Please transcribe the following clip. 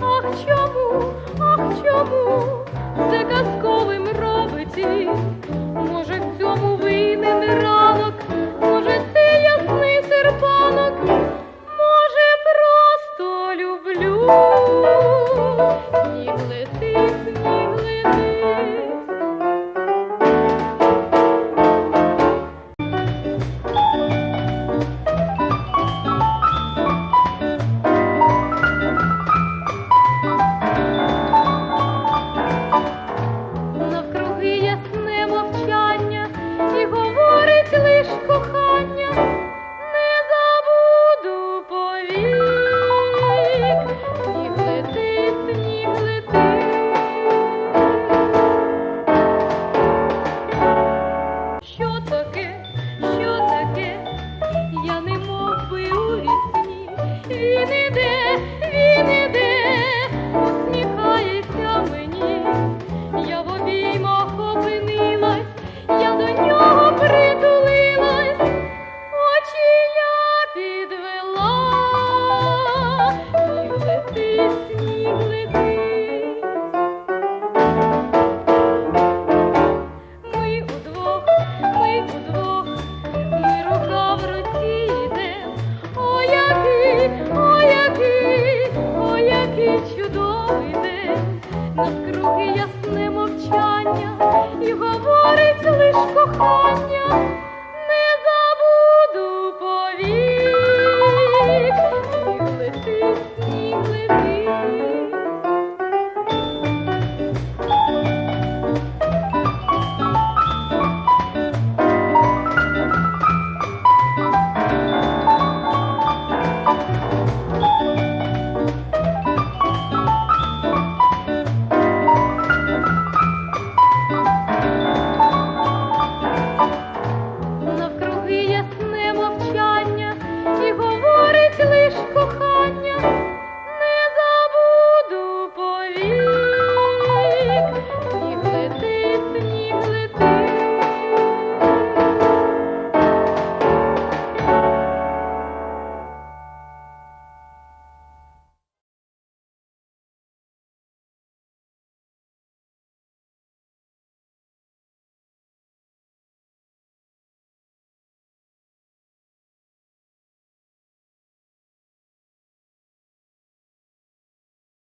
ах чому, ах чому? Це казковим робить? Може, в цьому винен ранок, таке, що таке? Я не мов би у вісні. Він іде, він іде, усміхається мені. Я в обіймах опинилась, Навкруги ясне мовчання і говорить лиш кохання.